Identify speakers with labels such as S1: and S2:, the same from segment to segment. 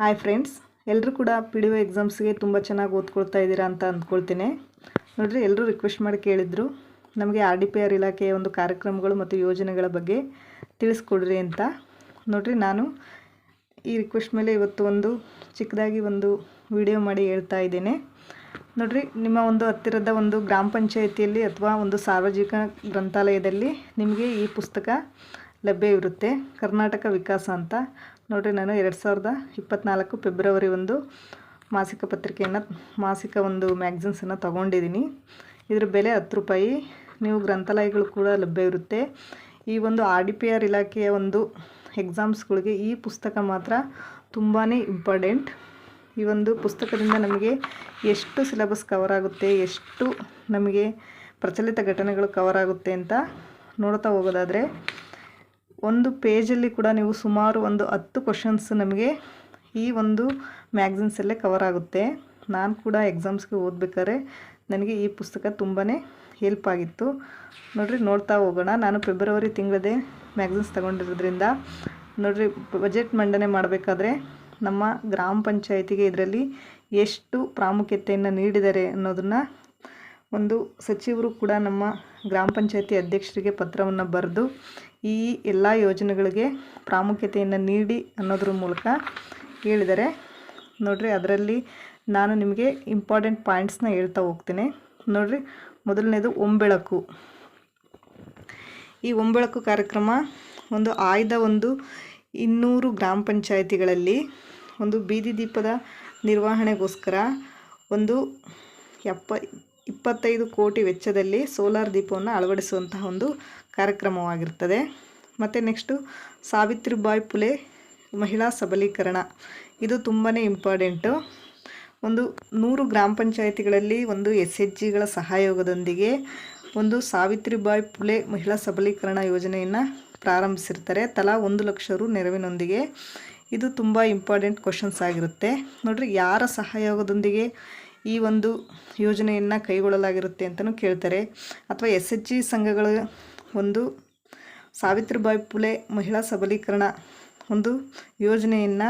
S1: hi friends ಎಲ್ಲರೂ ಕೂಡ P D O ಎಕ್ಸಾಮ್ಸ್ಗೆ ತುಂಬ ಚೆನ್ನಾಗಿ ಓದ್ಕೊಳ್ತಾ ಇದ್ದೀರಾ ಅಂತ ಅಂದ್ಕೊಳ್ತೀನಿ ನೋಡಿರಿ ಎಲ್ಲರೂ ರಿಕ್ವೆಸ್ಟ್ ಮಾಡಿ ಕೇಳಿದರು ನಮಗೆ ಆರ್ ಡಿ ಪಿ ಆರ್ ಇಲಾಖೆಯ ಒಂದು ಕಾರ್ಯಕ್ರಮಗಳು ಮತ್ತು ಯೋಜನೆಗಳ ಬಗ್ಗೆ ತಿಳಿಸ್ಕೊಡ್ರಿ ಅಂತ ನೋಡಿರಿ ನಾನು ಈ ರಿಕ್ವೆಸ್ಟ್ ಮೇಲೆ ಇವತ್ತು ಒಂದು ಚಿಕ್ಕದಾಗಿ ಒಂದು ವಿಡಿಯೋ ಮಾಡಿ ಹೇಳ್ತಾ ಇದ್ದೇನೆ ನೋಡಿರಿ ನಿಮ್ಮ ಒಂದು ಹತ್ತಿರದ ಒಂದು ಗ್ರಾಮ ಪಂಚಾಯಿತಿಯಲ್ಲಿ ಅಥವಾ ಒಂದು ಸಾರ್ವಜನಿಕ ಗ್ರಂಥಾಲಯದಲ್ಲಿ ನಿಮಗೆ ಈ ಪುಸ್ತಕ ಲಭ್ಯವಿರುತ್ತೆ ಕರ್ನಾಟಕ ವಿಕಾಸ ಅಂತ ನೋಡಿರಿ ನಾನು ಎರಡು ಸಾವಿರದ ಇಪ್ಪತ್ತ್ನಾಲ್ಕು ಫೆಬ್ರವರಿ ಒಂದು ಮಾಸಿಕ ಪತ್ರಿಕೆಯನ್ನು ಮಾಸಿಕ ಒಂದು ಮ್ಯಾಗ್ಝಿನ್ಸನ್ನು ತೊಗೊಂಡಿದ್ದೀನಿ ಇದರ ಬೆಲೆ ಹತ್ತು ರೂಪಾಯಿ ನೀವು ಗ್ರಂಥಾಲಯಗಳು ಕೂಡ ಲಭ್ಯ ಇರುತ್ತೆ ಈ ಒಂದು ಆರ್ ಡಿ ಪಿ ಆರ್ ಇಲಾಖೆಯ ಒಂದು ಎಕ್ಸಾಮ್ಸ್ಗಳಿಗೆ ಈ ಪುಸ್ತಕ ಮಾತ್ರ ತುಂಬಾ ಇಂಪಾರ್ಟೆಂಟ್ ಈ ಒಂದು ಪುಸ್ತಕದಿಂದ ನಮಗೆ ಎಷ್ಟು ಸಿಲೆಬಸ್ ಕವರ್ ಆಗುತ್ತೆ ಎಷ್ಟು ನಮಗೆ ಪ್ರಚಲಿತ ಘಟನೆಗಳು ಕವರ್ ಆಗುತ್ತೆ ಅಂತ ನೋಡ್ತಾ ಹೋಗೋದಾದರೆ ಒಂದು ಪೇಜಲ್ಲಿ ಕೂಡ ನೀವು ಸುಮಾರು ಒಂದು ಹತ್ತು ಕ್ವಶನ್ಸ್ ನಮಗೆ ಈ ಒಂದು ಮ್ಯಾಗ್ಝಿನ್ಸಲ್ಲೇ ಕವರ್ ಆಗುತ್ತೆ ನಾನು ಕೂಡ ಎಕ್ಸಾಮ್ಸ್ಗೆ ಓದಬೇಕಾದ್ರೆ ನನಗೆ ಈ ಪುಸ್ತಕ ತುಂಬಾ ಹೆಲ್ಪ್ ಆಗಿತ್ತು ನೋಡಿರಿ ನೋಡ್ತಾ ಹೋಗೋಣ ನಾನು ಫೆಬ್ರವರಿ ತಿಂಗಳದೇ ಮ್ಯಾಗ್ಝಿನ್ಸ್ ತಗೊಂಡಿರೋದ್ರಿಂದ ನೋಡಿರಿ ಬಜೆಟ್ ಮಂಡನೆ ಮಾಡಬೇಕಾದ್ರೆ ನಮ್ಮ ಗ್ರಾಮ ಪಂಚಾಯತಿಗೆ ಇದರಲ್ಲಿ ಎಷ್ಟು ಪ್ರಾಮುಖ್ಯತೆಯನ್ನು ನೀಡಿದ್ದಾರೆ ಅನ್ನೋದನ್ನು ಒಂದು ಸಚಿವರು ಕೂಡ ನಮ್ಮ ಗ್ರಾಮ ಪಂಚಾಯತಿ ಅಧ್ಯಕ್ಷರಿಗೆ ಪತ್ರವನ್ನು ಬರೆದು ಈ ಎಲ್ಲ ಯೋಜನೆಗಳಿಗೆ ಪ್ರಾಮುಖ್ಯತೆಯನ್ನು ನೀಡಿ ಅನ್ನೋದ್ರ ಮೂಲಕ ಹೇಳಿದರೆ ನೋಡಿರಿ ಅದರಲ್ಲಿ ನಾನು ನಿಮಗೆ ಇಂಪಾರ್ಟೆಂಟ್ ಪಾಯಿಂಟ್ಸ್ನ ಹೇಳ್ತಾ ಹೋಗ್ತೀನಿ ನೋಡಿರಿ ಮೊದಲನೇದು ಒಂಬೆಳಕು ಈ ಒಂಬೆಳಕು ಕಾರ್ಯಕ್ರಮ ಒಂದು ಆಯ್ದ ಒಂದು ಇನ್ನೂರು ಗ್ರಾಮ ಪಂಚಾಯಿತಿಗಳಲ್ಲಿ ಒಂದು ಬೀದಿ ದೀಪದ ನಿರ್ವಹಣೆಗೋಸ್ಕರ ಒಂದು ಎಪ್ಪ ಇಪ್ಪತ್ತೈದು ಕೋಟಿ ವೆಚ್ಚದಲ್ಲಿ ಸೋಲಾರ್ ದೀಪವನ್ನು ಅಳವಡಿಸುವಂತಹ ಒಂದು ಕಾರ್ಯಕ್ರಮವಾಗಿರ್ತದೆ ಮತ್ತು ನೆಕ್ಸ್ಟು ಸಾವಿತ್ರಿಬಾಯಿ ಪುಲೆ ಮಹಿಳಾ ಸಬಲೀಕರಣ ಇದು ತುಂಬಾ ಇಂಪಾರ್ಟೆಂಟು ಒಂದು ನೂರು ಗ್ರಾಮ ಪಂಚಾಯಿತಿಗಳಲ್ಲಿ ಒಂದು ಎಸ್ ಎಚ್ ಜಿಗಳ ಸಹಯೋಗದೊಂದಿಗೆ ಒಂದು ಸಾವಿತ್ರಿಬಾಯಿ ಪುಲೆ ಮಹಿಳಾ ಸಬಲೀಕರಣ ಯೋಜನೆಯನ್ನು ಪ್ರಾರಂಭಿಸಿರ್ತಾರೆ ತಲಾ ಒಂದು ಲಕ್ಷ ರು ನೆರವಿನೊಂದಿಗೆ ಇದು ತುಂಬ ಇಂಪಾರ್ಟೆಂಟ್ ಕ್ವಶನ್ಸ್ ಆಗಿರುತ್ತೆ ನೋಡಿರಿ ಯಾರ ಸಹಯೋಗದೊಂದಿಗೆ ಈ ಒಂದು ಯೋಜನೆಯನ್ನು ಕೈಗೊಳ್ಳಲಾಗಿರುತ್ತೆ ಅಂತಲೂ ಕೇಳ್ತಾರೆ ಅಥವಾ ಎಸ್ ಎಚ್ ಜಿ ಸಂಘಗಳು ಒಂದು ಸಾವಿತ್ರಿಬಾಯಿ ಪುಲೆ ಮಹಿಳಾ ಸಬಲೀಕರಣ ಒಂದು ಯೋಜನೆಯನ್ನು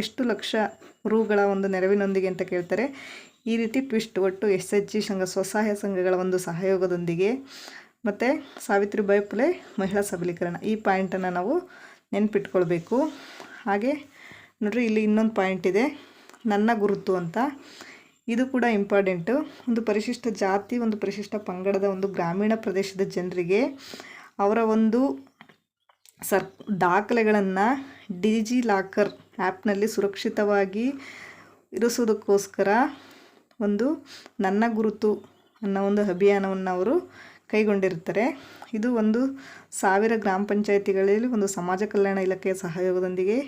S1: ಎಷ್ಟು ಲಕ್ಷ ರೂಗಳ ಒಂದು ನೆರವಿನೊಂದಿಗೆ ಅಂತ ಕೇಳ್ತಾರೆ ಈ ರೀತಿ ಟ್ವಿಸ್ಟ್ ಒಟ್ಟು ಎಸ್ ಎಚ್ ಜಿ ಸಂಘ ಸ್ವಸಹಾಯ ಸಂಘಗಳ ಒಂದು ಸಹಯೋಗದೊಂದಿಗೆ ಮತ್ತು ಸಾವಿತ್ರಿಬಾಯಿ ಪುಲೆ ಮಹಿಳಾ ಸಬಲೀಕರಣ ಈ ಪಾಯಿಂಟನ್ನು ನಾವು ನೆನ್ಪಿಟ್ಕೊಳ್ಬೇಕು ಹಾಗೆ ನೋಡ್ರಿ ಇಲ್ಲಿ ಇನ್ನೊಂದು ಪಾಯಿಂಟ್ ಇದೆ ನನ್ನ ಗುರುತು ಅಂತ ಇದು ಕೂಡ ಇಂಪಾರ್ಟೆಂಟು ಒಂದು ಪರಿಶಿಷ್ಟ ಜಾತಿ ಒಂದು ಪರಿಶಿಷ್ಟ ಪಂಗಡದ ಒಂದು ಗ್ರಾಮೀಣ ಪ್ರದೇಶದ ಜನರಿಗೆ ಅವರ ಒಂದು ಸರ್ ದಾಖಲೆಗಳನ್ನು ಡಿಜಿ ಲಾಕರ್ ಆ್ಯಪ್ನಲ್ಲಿ ಸುರಕ್ಷಿತವಾಗಿ ಇರಿಸೋದಕ್ಕೋಸ್ಕರ ಒಂದು ನನ್ನ ಗುರುತು ಅನ್ನೋ ಒಂದು ಅಭಿಯಾನವನ್ನು ಅವರು ಕೈಗೊಂಡಿರ್ತಾರೆ ಇದು ಒಂದು ಸಾವಿರ ಗ್ರಾಮ ಪಂಚಾಯಿತಿಗಳಲ್ಲಿ ಒಂದು ಸಮಾಜ ಕಲ್ಯಾಣ ಇಲಾಖೆಯ ಸಹಯೋಗದೊಂದಿಗೆ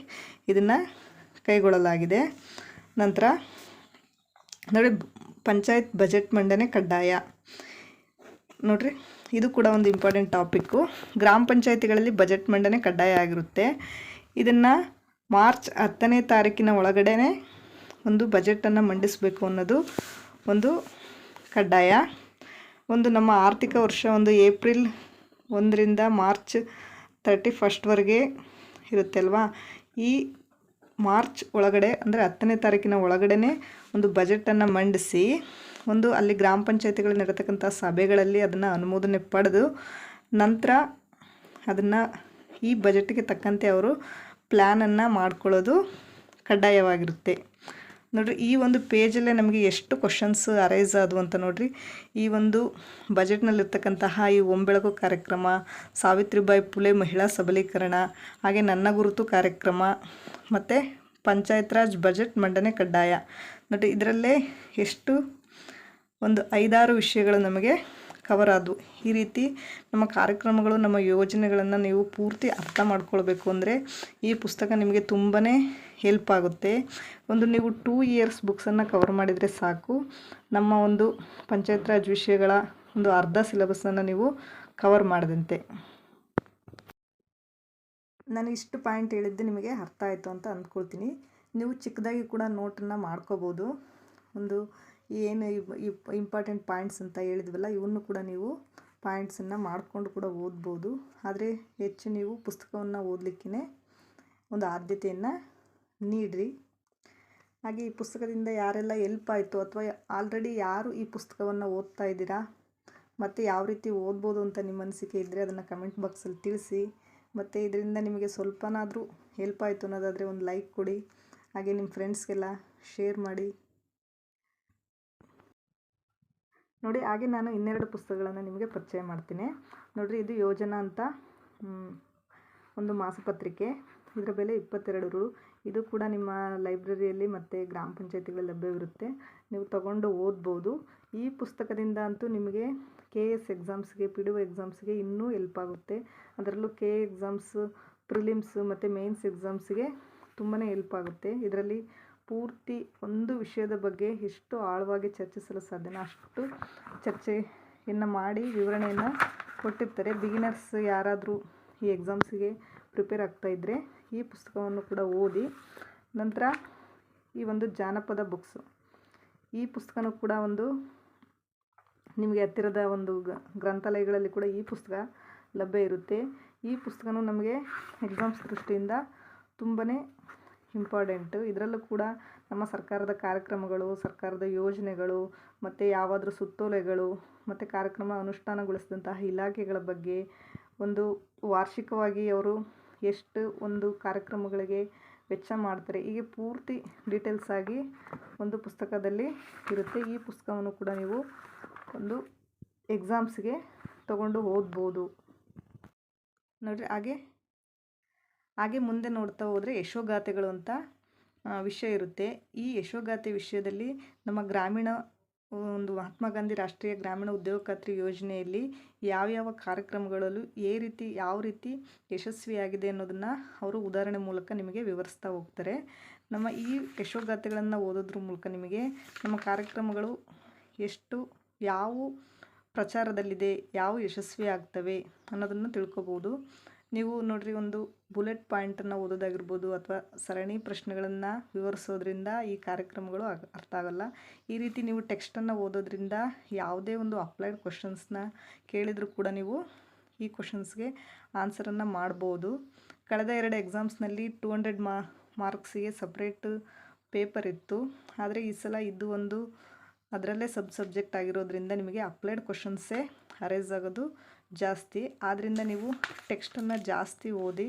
S1: ಇದನ್ನು ಕೈಗೊಳ್ಳಲಾಗಿದೆ ನಂತರ ಅಂದರೆ ಪಂಚಾಯತ್ ಬಜೆಟ್ ಮಂಡನೆ ಕಡ್ಡಾಯ ನೋಡ್ರಿ ಇದು ಕೂಡ ಒಂದು ಇಂಪಾರ್ಟೆಂಟ್ ಟಾಪಿಕ್ಕು ಗ್ರಾಮ ಪಂಚಾಯತಿಗಳಲ್ಲಿ ಬಜೆಟ್ ಮಂಡನೆ ಕಡ್ಡಾಯ ಆಗಿರುತ್ತೆ ಇದನ್ನು ಮಾರ್ಚ್ ಹತ್ತನೇ ತಾರೀಕಿನ ಒಳಗಡೆ ಒಂದು ಬಜೆಟನ್ನು ಮಂಡಿಸಬೇಕು ಅನ್ನೋದು ಒಂದು ಕಡ್ಡಾಯ ಒಂದು ನಮ್ಮ ಆರ್ಥಿಕ ವರ್ಷ ಒಂದು ಏಪ್ರಿಲ್ ಒಂದರಿಂದ ಮಾರ್ಚ್ ತರ್ಟಿ ಫಸ್ಟ್ವರೆಗೆ ಇರುತ್ತೆ ಅಲ್ವಾ ಈ ಮಾರ್ಚ್ ಒಳಗಡೆ ಅಂದರೆ ಹತ್ತನೇ ತಾರೀಕಿನ ಒಳಗಡೆ ಒಂದು ಬಜೆಟನ್ನು ಮಂಡಿಸಿ ಒಂದು ಅಲ್ಲಿ ಗ್ರಾಮ ಪಂಚಾಯತಿಗಳಲ್ಲಿ ನಡೆತಕ್ಕಂಥ ಸಭೆಗಳಲ್ಲಿ ಅದನ್ನು ಅನುಮೋದನೆ ಪಡೆದು ನಂತರ ಅದನ್ನು ಈ ಬಜೆಟ್ಗೆ ತಕ್ಕಂತೆ ಅವರು ಪ್ಲ್ಯಾನನ್ನು ಮಾಡ್ಕೊಳ್ಳೋದು ಕಡ್ಡಾಯವಾಗಿರುತ್ತೆ ನೋಡಿರಿ ಈ ಒಂದು ಪೇಜಲ್ಲೇ ನಮಗೆ ಎಷ್ಟು ಕ್ವಶನ್ಸ್ ಅರೈಸ್ ಆದವು ಅಂತ ನೋಡಿರಿ ಈ ಒಂದು ಬಜೆಟ್ನಲ್ಲಿರ್ತಕ್ಕಂತಹ ಈ ಒಂಬೆಳಕು ಕಾರ್ಯಕ್ರಮ ಸಾವಿತ್ರಿಬಾಯಿ ಪುಲೆ ಮಹಿಳಾ ಸಬಲೀಕರಣ ಹಾಗೆ ನನ್ನ ಗುರುತು ಕಾರ್ಯಕ್ರಮ ಮತ್ತು ಪಂಚಾಯತ್ ರಾಜ್ ಬಜೆಟ್ ಮಂಡನೆ ಕಡ್ಡಾಯ ನೋಡಿ ಇದರಲ್ಲೇ ಎಷ್ಟು ಒಂದು ಐದಾರು ವಿಷಯಗಳು ನಮಗೆ ಕವರ್ ಆದವು ಈ ರೀತಿ ನಮ್ಮ ಕಾರ್ಯಕ್ರಮಗಳು ನಮ್ಮ ಯೋಜನೆಗಳನ್ನು ನೀವು ಪೂರ್ತಿ ಅರ್ಥ ಮಾಡ್ಕೊಳ್ಬೇಕು ಅಂದರೆ ಈ ಪುಸ್ತಕ ನಿಮಗೆ ತುಂಬನೇ ಹೆಲ್ಪ್ ಆಗುತ್ತೆ ಒಂದು ನೀವು ಟೂ ಇಯರ್ಸ್ ಬುಕ್ಸನ್ನು ಕವರ್ ಮಾಡಿದರೆ ಸಾಕು ನಮ್ಮ ಒಂದು ಪಂಚಾಯತ್ ರಾಜ್ ವಿಷಯಗಳ ಒಂದು ಅರ್ಧ ಸಿಲೆಬಸ್ಸನ್ನು ನೀವು ಕವರ್ ಮಾಡಿದಂತೆ ನಾನು ಇಷ್ಟು ಪಾಯಿಂಟ್ ಹೇಳಿದ್ದು ನಿಮಗೆ ಅರ್ಥ ಆಯಿತು ಅಂತ ಅಂದ್ಕೊಳ್ತೀನಿ ನೀವು ಚಿಕ್ಕದಾಗಿ ಕೂಡ ನೋಟನ್ನು ಮಾಡ್ಕೋಬೋದು ಒಂದು ಏನು ಇಂಪಾರ್ಟೆಂಟ್ ಪಾಯಿಂಟ್ಸ್ ಅಂತ ಹೇಳಿದ್ವಲ್ಲ ಇವನ್ನು ಕೂಡ ನೀವು ಪಾಯಿಂಟ್ಸನ್ನು ಮಾಡಿಕೊಂಡು ಕೂಡ ಓದ್ಬೋದು ಆದರೆ ಹೆಚ್ಚು ನೀವು ಪುಸ್ತಕವನ್ನು ಓದಲಿಕ್ಕೇ ಒಂದು ಆದ್ಯತೆಯನ್ನು ನೀಡ್ರಿ ಹಾಗೆ ಈ ಪುಸ್ತಕದಿಂದ ಯಾರೆಲ್ಲ ಎಲ್ಪ್ ಆಯಿತು ಅಥವಾ ಆಲ್ರೆಡಿ ಯಾರು ಈ ಪುಸ್ತಕವನ್ನು ಓದ್ತಾ ಇದ್ದೀರಾ ಮತ್ತು ಯಾವ ರೀತಿ ಓದ್ಬೋದು ಅಂತ ನಿಮ್ಮ ಅನಿಸಿಕೆ ಇದ್ದರೆ ಅದನ್ನು ಕಮೆಂಟ್ ಬಾಕ್ಸಲ್ಲಿ ತಿಳಿಸಿ ಮತ್ತು ಇದರಿಂದ ನಿಮಗೆ ಸ್ವಲ್ಪನಾದರೂ ಹೆಲ್ಪ್ ಆಯಿತು ಅನ್ನೋದಾದರೆ ಒಂದು ಲೈಕ್ ಕೊಡಿ ಹಾಗೆ ನಿಮ್ಮ ಫ್ರೆಂಡ್ಸ್ಗೆಲ್ಲ ಶೇರ್ ಮಾಡಿ ನೋಡಿ ಹಾಗೆ ನಾನು ಇನ್ನೆರಡು ಪುಸ್ತಕಗಳನ್ನು ನಿಮಗೆ ಪರಿಚಯ ಮಾಡ್ತೀನಿ ನೋಡಿರಿ ಇದು ಯೋಜನಾ ಅಂತ ಒಂದು ಮಾಸಪತ್ರಿಕೆ ಇದರ ಬೆಲೆ ಇಪ್ಪತ್ತೆರಡು ರು ಇದು ಕೂಡ ನಿಮ್ಮ ಲೈಬ್ರರಿಯಲ್ಲಿ ಮತ್ತು ಗ್ರಾಮ ಪಂಚಾಯತಿಗಳಲ್ಲಿ ಲಭ್ಯವಿರುತ್ತೆ ನೀವು ತಗೊಂಡು ಓದ್ಬೋದು ಈ ಪುಸ್ತಕದಿಂದ ಅಂತೂ ನಿಮಗೆ ಕೆ ಎಸ್ ಎಕ್ಸಾಮ್ಸ್ಗೆ ಪಿ ಡಿ ಒ ಎಕ್ಸಾಮ್ಸ್ಗೆ ಇನ್ನೂ ಹೆಲ್ಪ್ ಆಗುತ್ತೆ ಅದರಲ್ಲೂ ಕೆ ಎಕ್ಸಾಮ್ಸ್ ಪ್ರಿಲಿಮ್ಸ್ ಮತ್ತು ಮೇನ್ಸ್ ಎಕ್ಸಾಮ್ಸ್ಗೆ ತುಂಬಾ ಎಲ್ಪ್ ಆಗುತ್ತೆ ಇದರಲ್ಲಿ ಪೂರ್ತಿ ಒಂದು ವಿಷಯದ ಬಗ್ಗೆ ಎಷ್ಟು ಆಳವಾಗಿ ಚರ್ಚಿಸಲು ಸಾಧ್ಯನ ಅಷ್ಟು ಚರ್ಚೆಯನ್ನು ಮಾಡಿ ವಿವರಣೆಯನ್ನು ಕೊಟ್ಟಿರ್ತಾರೆ ಬಿಗಿನರ್ಸ್ ಯಾರಾದರೂ ಈ ಎಕ್ಸಾಮ್ಸಿಗೆ ಪ್ರಿಪೇರ್ ಆಗ್ತಾಯಿದ್ರೆ ಈ ಪುಸ್ತಕವನ್ನು ಕೂಡ ಓದಿ ನಂತರ ಈ ಒಂದು ಜಾನಪದ ಬುಕ್ಸು ಈ ಪುಸ್ತಕನೂ ಕೂಡ ಒಂದು ನಿಮಗೆ ಹತ್ತಿರದ ಒಂದು ಗ್ರಂಥಾಲಯಗಳಲ್ಲಿ ಕೂಡ ಈ ಪುಸ್ತಕ ಲಭ್ಯ ಇರುತ್ತೆ ಈ ಪುಸ್ತಕನೂ ನಮಗೆ ಎಕ್ಸಾಮ್ಸ್ ದೃಷ್ಟಿಯಿಂದ ತುಂಬಾ ಇಂಪಾರ್ಟೆಂಟು ಇದರಲ್ಲೂ ಕೂಡ ನಮ್ಮ ಸರ್ಕಾರದ ಕಾರ್ಯಕ್ರಮಗಳು ಸರ್ಕಾರದ ಯೋಜನೆಗಳು ಮತ್ತು ಯಾವಾದರೂ ಸುತ್ತೋಲೆಗಳು ಮತ್ತು ಕಾರ್ಯಕ್ರಮ ಅನುಷ್ಠಾನಗೊಳಿಸಿದಂತಹ ಇಲಾಖೆಗಳ ಬಗ್ಗೆ ಒಂದು ವಾರ್ಷಿಕವಾಗಿ ಅವರು ಎಷ್ಟು ಒಂದು ಕಾರ್ಯಕ್ರಮಗಳಿಗೆ ವೆಚ್ಚ ಮಾಡ್ತಾರೆ ಹೀಗೆ ಪೂರ್ತಿ ಡೀಟೇಲ್ಸ್ ಆಗಿ ಒಂದು ಪುಸ್ತಕದಲ್ಲಿ ಇರುತ್ತೆ ಈ ಪುಸ್ತಕವನ್ನು ಕೂಡ ನೀವು ಒಂದು ಎಕ್ಸಾಮ್ಸ್ಗೆ ತಗೊಂಡು ಓದ್ಬೋದು ನೋಡಿರಿ ಹಾಗೆ ಹಾಗೆ ಮುಂದೆ ನೋಡ್ತಾ ಹೋದರೆ ಯಶೋಗಾಥೆಗಳು ಅಂತ ವಿಷಯ ಇರುತ್ತೆ ಈ ಯಶೋಗಾಥೆ ವಿಷಯದಲ್ಲಿ ನಮ್ಮ ಗ್ರಾಮೀಣ ಒಂದು ಮಹಾತ್ಮ ಗಾಂಧಿ ರಾಷ್ಟ್ರೀಯ ಗ್ರಾಮೀಣ ಉದ್ಯೋಗ ಖಾತ್ರಿ ಯೋಜನೆಯಲ್ಲಿ ಯಾವ್ಯಾವ ಕಾರ್ಯಕ್ರಮಗಳಲ್ಲೂ ಏ ರೀತಿ ಯಾವ ರೀತಿ ಯಶಸ್ವಿಯಾಗಿದೆ ಅನ್ನೋದನ್ನು ಅವರು ಉದಾಹರಣೆ ಮೂಲಕ ನಿಮಗೆ ವಿವರಿಸ್ತಾ ಹೋಗ್ತಾರೆ ನಮ್ಮ ಈ ಯಶೋಗಾಥೆಗಳನ್ನು ಓದೋದ್ರ ಮೂಲಕ ನಿಮಗೆ ನಮ್ಮ ಕಾರ್ಯಕ್ರಮಗಳು ಎಷ್ಟು ಯಾವ ಪ್ರಚಾರದಲ್ಲಿದೆ ಯಾವ ಯಶಸ್ವಿ ಆಗ್ತವೆ ಅನ್ನೋದನ್ನು ತಿಳ್ಕೊಬೋದು ನೀವು ನೋಡ್ರಿ ಒಂದು ಬುಲೆಟ್ ಪಾಯಿಂಟನ್ನು ಓದೋದಾಗಿರ್ಬೋದು ಅಥವಾ ಸರಣಿ ಪ್ರಶ್ನೆಗಳನ್ನು ವಿವರಿಸೋದ್ರಿಂದ ಈ ಕಾರ್ಯಕ್ರಮಗಳು ಅರ್ಥ ಆಗಲ್ಲ ಈ ರೀತಿ ನೀವು ಟೆಕ್ಸ್ಟನ್ನು ಓದೋದ್ರಿಂದ ಯಾವುದೇ ಒಂದು ಅಪ್ಲೈಡ್ ಕ್ವಶನ್ಸ್ನ ಕೇಳಿದರೂ ಕೂಡ ನೀವು ಈ ಕ್ವಶನ್ಸ್ಗೆ ಆನ್ಸರನ್ನು ಮಾಡ್ಬೋದು ಕಳೆದ ಎರಡು ಎಕ್ಸಾಮ್ಸ್ನಲ್ಲಿ ಟೂ ಹಂಡ್ರೆಡ್ ಮಾ ಮಾರ್ಕ್ಸಿಗೆ ಸಪ್ರೇಟ್ ಪೇಪರ್ ಇತ್ತು ಆದರೆ ಈ ಸಲ ಇದು ಒಂದು ಅದರಲ್ಲೇ ಸಬ್ ಸಬ್ಜೆಕ್ಟ್ ಆಗಿರೋದ್ರಿಂದ ನಿಮಗೆ ಅಪ್ಲೈಡ್ ಕ್ವಶನ್ಸೇ ಅರೇಸ್ ಆಗೋದು ಜಾಸ್ತಿ ಆದ್ದರಿಂದ ನೀವು ಟೆಕ್ಸ್ಟನ್ನು ಜಾಸ್ತಿ ಓದಿ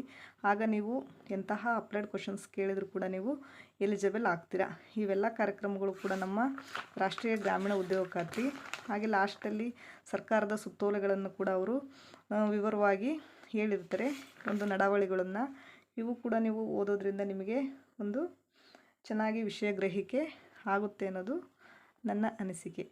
S1: ಆಗ ನೀವು ಎಂತಹ ಅಪ್ಲೈಡ್ ಕ್ವಶನ್ಸ್ ಕೇಳಿದರೂ ಕೂಡ ನೀವು ಎಲಿಜಿಬಲ್ ಆಗ್ತೀರಾ ಇವೆಲ್ಲ ಕಾರ್ಯಕ್ರಮಗಳು ಕೂಡ ನಮ್ಮ ರಾಷ್ಟ್ರೀಯ ಗ್ರಾಮೀಣ ಉದ್ಯೋಗ ಖಾತ್ರಿ ಹಾಗೆ ಲಾಸ್ಟಲ್ಲಿ ಸರ್ಕಾರದ ಸುತ್ತೋಲೆಗಳನ್ನು ಕೂಡ ಅವರು ವಿವರವಾಗಿ ಹೇಳಿರ್ತಾರೆ ಒಂದು ನಡಾವಳಿಗಳನ್ನು ಇವು ಕೂಡ ನೀವು ಓದೋದ್ರಿಂದ ನಿಮಗೆ ಒಂದು ಚೆನ್ನಾಗಿ ವಿಷಯ ಗ್ರಹಿಕೆ ಆಗುತ್ತೆ ಅನ್ನೋದು ನನ್ನ ಅನಿಸಿಕೆ